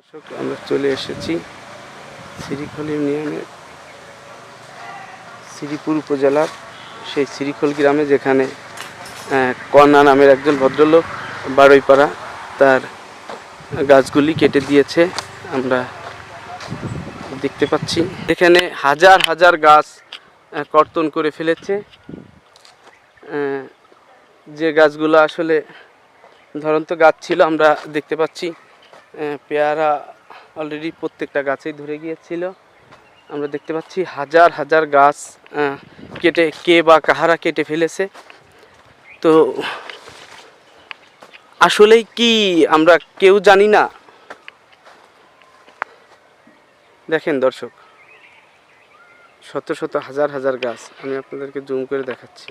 দর্শক, আমরা চলে এসেছি শ্রীখল ইউনিয়নের শ্রীপুর উপজেলার সেই শ্রীখল গ্রামে, যেখানে কন্যা নামের একজন ভদ্রলোক বারৈপাড়া তার গাছগুলি কেটে দিয়েছে। আমরা দেখতে পাচ্ছি, এখানে হাজার হাজার গাছ কর্তন করে ফেলেছে। যে গাছগুলো আসলে ধরন্ত গাছ ছিল, আমরা দেখতে পাচ্ছি। পেয়ারা অলরেডি প্রত্যেকটা গাছেই ধরে গিয়েছিল। আমরা দেখতে পাচ্ছি হাজার হাজার গাছ কেটে কে বা কাহারা কেটে ফেলেছে। তো আসলেই কি আমরা কেউ জানি না? দেখেন দর্শক, শত শত হাজার হাজার গাছ, আমি আপনাদেরকে জুম করে দেখাচ্ছি।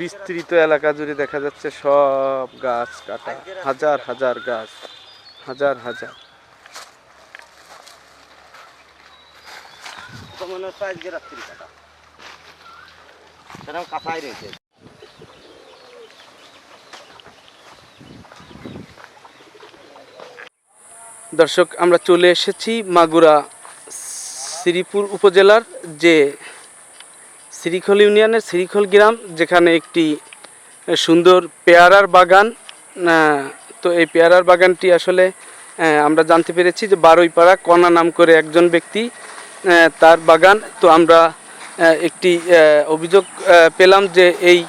বিস্তৃত এলাকা জুড়ে দেখা যাচ্ছে সব গাছ কাটা হাজার হাজার গাছ হাজার হাজার। মনে হচ্ছে আজকে রাত্রি কাটা। সেরকম রয়েছে। দর্শক, আমরা চলে এসেছি মাগুরা শ্রীপুর উপজেলার যে শ্রীখল ইউনিয়নের শ্রীখল গ্রাম, যেখানে একটি সুন্দর পেয়ারার বাগান তো এই পেয়ারার বাগানটি আসলে আমরা জানতে পেরেছি যে বারৈপাড়া কণা নাম করে একজন ব্যক্তি তার বাগান। তো আমরা একটি অভিযোগ পেলাম যে এই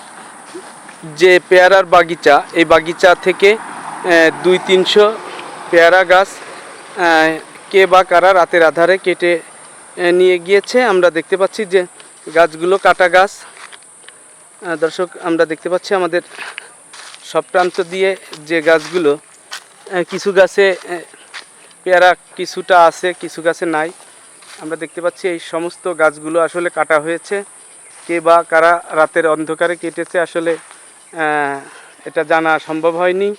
যে পেয়ারার বাগিচা, এই বাগিচা থেকে দুই তিনশো পেয়ারা গাছ কে বা কারা রাতের আধারে কেটে নিয়ে গিয়েছে, আমরা দেখতে পাচ্ছি যে গাছগুলো কাটা গাছ। দর্শক, আমরা দেখতে পাচ্ছি আমাদের সব প্রান্ত দিয়ে যে গাছগুলো কিছু গাছে পেয়ারা কিছুটা আছে, কিছু গাছে নাই। আমরা দেখতে পাচ্ছি এই সমস্ত গাছগুলো আসলে কাটা হয়েছে। কে বা কারা রাতের অন্ধকারে কেটেছে আসলে এটা জানা সম্ভব হয়নি।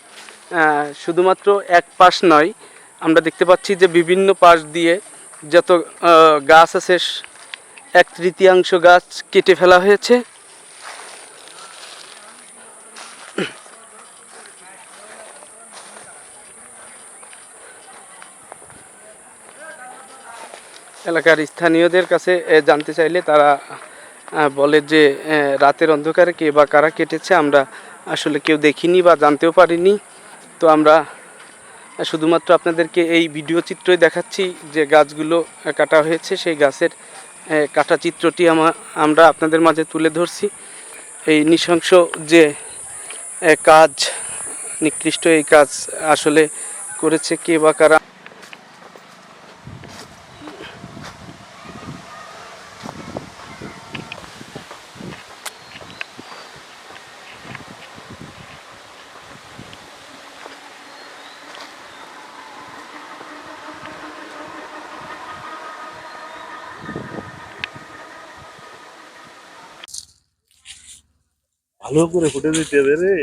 শুধুমাত্র এক পাশ নয় আমরা দেখতে পাচ্ছি যে বিভিন্ন পাশ দিয়ে যত গাছ আছে, এক তৃতীয়াংশ গাছ কেটে ফেলা হয়েছে। এলাকার স্থানীয়দের কাছে জানতে চাইলে তারা বলে যে রাতের অন্ধকারে কে বা কারা কেটেছে আমরা আসলে কেউ দেখিনি বা জানতেও পারিনি। তো আমরা শুধুমাত্র আপনাদেরকে এই ভিডিও চিত্রই দেখাচ্ছি যে গাছগুলো কাটা হয়েছে। সেই গাছের কাটা চিত্রটি আমা- আমরা আপনাদের মাঝে তুলে ধরছি। এই নৃশংস যে কাজ, নিকৃষ্ট এই কাজ আসলে করেছে কে বা কারা? ভালো করে ফুটে দিতে হবে রে।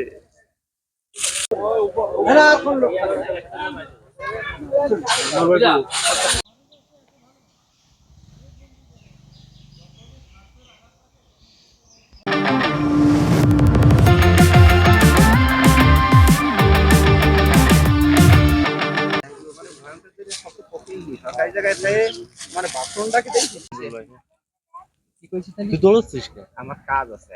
জায়গায় মানে তুই দৌড়চ্ছিস আমার কাজ আছে।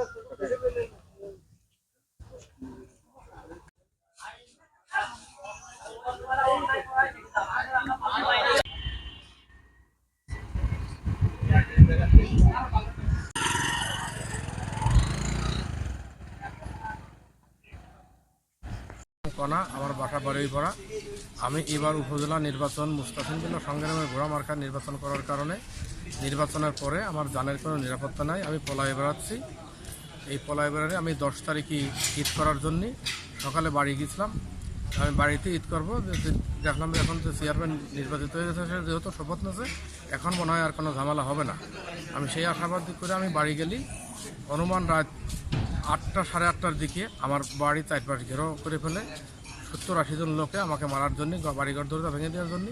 কণা আমার বাসা বাড়ি পড়া আমি এবার উপজেলা নির্বাচন মুস্তাফিন বিল্লা সংগ্রামের ঘোড়া মার্কার নির্বাচন করার কারণে, নির্বাচনের পরে আমার জানের কোনো নিরাপত্তা নাই। আমি পলায় বেড়াচ্ছি। এই পলায় বেড়ারে আমি দশ তারিখে ঈদ করার জন্যে সকালে বাড়ি গেছিলাম আমি বাড়িতে ঈদ করব। দেখলাম এখন যে চেয়ারম্যান নির্বাচিত হয়ে গেছে যেহেতু শপথ নেছে এখন মনে হয় আর কোনো ঝামেলা হবে না। আমি সেই আশাবাদ করে আমি বাড়ি গেলি। অনুমান রাত আটটা, সাড়ে আটটার দিকে আমার বাড়ি চারপাশ ঘেরাও করে ফেলে। সত্তর, আশি জন লোকে আমাকে মারার জন্য বাড়িঘর দরজা ভেঙে দেওয়ার জন্য।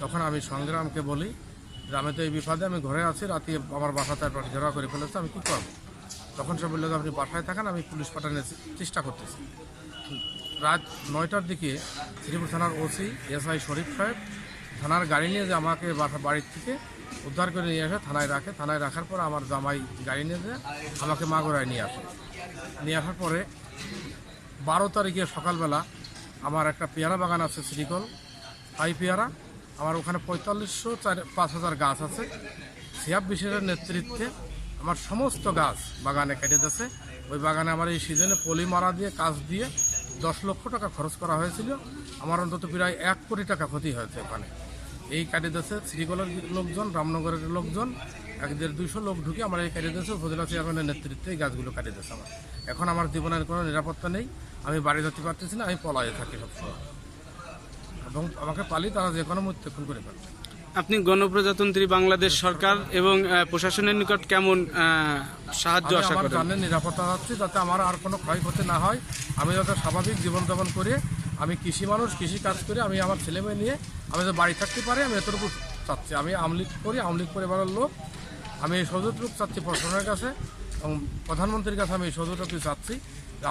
তখন আমি সংগ্রামকে বলি যে আমি তো এই বিপদে, আমি ঘরে আছি, রাতে আমার বাসা চারপাশ ঘেরাও করে ফেলেছে, আমি কী করব? তখন সে বলল আপনি বাসায় থাকেন, আমি পুলিশ পাঠানোর চেষ্টা করতেছি। রাত নয়টার দিকে শ্রীপুর থানার ওসি এসআই শরীফ সাহেব থানার গাড়ি নিয়ে যে আমাকে বাসা বাড়ির থেকে উদ্ধার করে নিয়ে আসে, থানায় রাখে। থানায় রাখার পর আমার জামাই গাড়ি নিয়ে যে আমাকে মাগুরায় নিয়ে আসে। নিয়ে আসার পরে বারো তারিখে সকালবেলা আমার একটা পেয়ারা বাগান আছে শ্রীকল, হাই পেয়ারা। আমার ওখানে পঁয়তাল্লিশশো চার, পাঁচ হাজার গাছ আছে। সিয়াব বিশেষের নেতৃত্বে আমার সমস্ত গাছ বাগানে কেটে দিয়েছে। ওই বাগানে আমার এই সিজনে পলি মারা দিয়ে, কাজ দিয়ে দশ লক্ষ টাকা খরচ করা হয়েছিল। আমার অন্তত প্রায় এক কোটি টাকা ক্ষতি হয়েছে ওখানে। এই কাটে দিয়েছে শ্রীকলের লোকজন রামনগরের লোকজন এক দেড় দুইশো লোক ঢুকে আমার এই কাটে দিয়েছে উপজেলা চেয়ারম্যানের নেতৃত্বে এই গাছগুলো কাটে দিয়েছে আমার। এখন আমার জীবনের কোনো নিরাপত্তা নেই আমি বাড়ি যেতে পারতেছি না আমি পলায়ে থাকি সবসময়। এবং আমাকে পালি তারা যে কোনো খুন করে ফেলবে। আপনি গণপ্রজাতন্ত্রী বাংলাদেশ সরকার এবং প্রশাসনের নিকট কেমন সাহায্য আশা করেন? নিরাপত্তা যাচ্ছি যাতে আমার আর কোনো ক্ষয়ক্ষতি না হয়। আমি যাতে স্বাভাবিক জীবনযাপন করে আমি কৃষি মানুষ, কৃষি কাজ করে, আমি আমার ছেলে মেয়ে নিয়ে আমি যাতে বাড়ি থাকতে পারি, আমি এতটুকু চাচ্ছি। আমি আমলিক করি আমলিক পরিবারের লোক। আমি এই সহযোগটুকু চাচ্ছি প্রশাসনের কাছে এবং প্রধানমন্ত্রীর কাছে আমি এই সহযোগটুকু চাচ্ছি।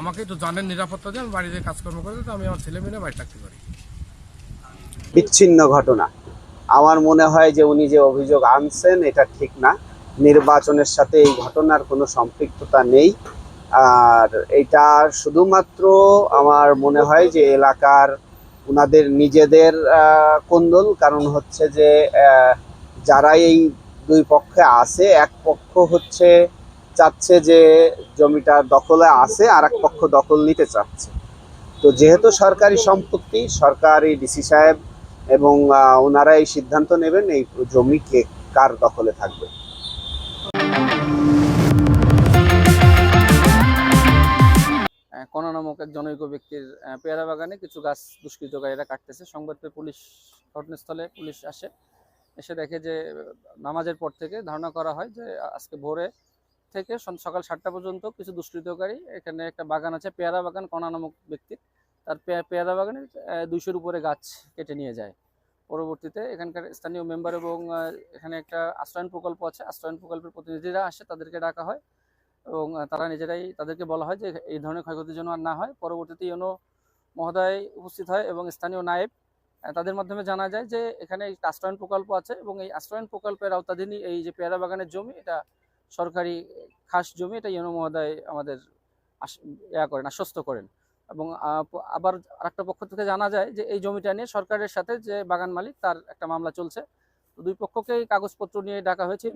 আমাকে একটু জানের নিরাপত্তা দিয়ে আমি বাড়িতে কাজকর্ম করে যাতে, আমি আমার ছেলে মেয়ে বাড়ি থাকতে পারি। বিচ্ছিন্ন ঘটনা। আমার মনে হয় যে উনি যে অভিযোগ আনছেন, এটা ঠিক না। নির্বাচনের সাথে এই ঘটনার কোনো সম্পৃক্ততা নেই। আর এটা শুধুমাত্র আমার মনে হয় যে এলাকার ওনাদের নিজেদের কোন্দল, কারণ হচ্ছে যে যারা এই দুই পক্ষে আছে, এক পক্ষ হচ্ছে চাচ্ছে যে জমিটা দখলে আছে, আর এক পক্ষ দখল নিতে চাচ্ছে। তো যেহেতু সরকারি সম্পত্তি, সরকারি ডিসি সাহেব এবং ওনারা এই সিদ্ধান্ত নেবেন এই জমি কে কার দখলে থাকবে। কণা নামক এক জনৈক ব্যক্তির পেয়ারা বাগানে কিছু গাছ দুষ্কৃতকারীরা কাটতেছে। সংবাদ পেয়ে পুলিশ ঘটনাস্থলে পুলিশ আসে। এসে দেখে যে, নামাজের পর থেকে ধারণা করা হয় যে, আজকে ভোরে থেকে সকাল সাতটা পর্যন্ত কিছু দুষ্কৃতকারী এখানে একটা বাগান আছে, পেয়ারা বাগান, কণা নামক ব্যক্তির তার পেয়ারা বাগানের দুইশোর উপরে গাছ কেটে নিয়ে যায়। পরবর্তীতে এখানকার স্থানীয় মেম্বার এবং এখানে একটা আশ্রয়ন প্রকল্প আছে। আশ্রয়ন প্রকল্পের প্রতিনিধিরা আসে, তাদেরকে ডাকা হয়। এবং তারা নিজেরাই তাদেরকে বলা হয় যে, এই ধরনের ক্ষয়ক্ষতি যেন আর না হয়। পরবর্তীতে ইউনো মহোদয় উপস্থিত হয় এবং স্থানীয় নায়েব তাদের মাধ্যমে জানা যায় যে, এখানে আশ্রয়ন প্রকল্প আছে এবং এই আশ্রয়ন প্রকল্পের আওতাধীনই এই যে পেয়ারা বাগানের জমি, এটা সরকারি খাস জমি, এটা ইউনো মহোদয় আমাদের ইয়া করেন, আশ্বস্ত করেন। এবং আবার আরেকটা পক্ষ থেকে জানা যায় যে, এই জমিটা নিয়ে সরকারের সাথে যে বাগান মালিক, তার একটা মামলা চলছে। দুই পক্ষকেই কাগজপত্র নিয়ে ডাকা হয়েছে।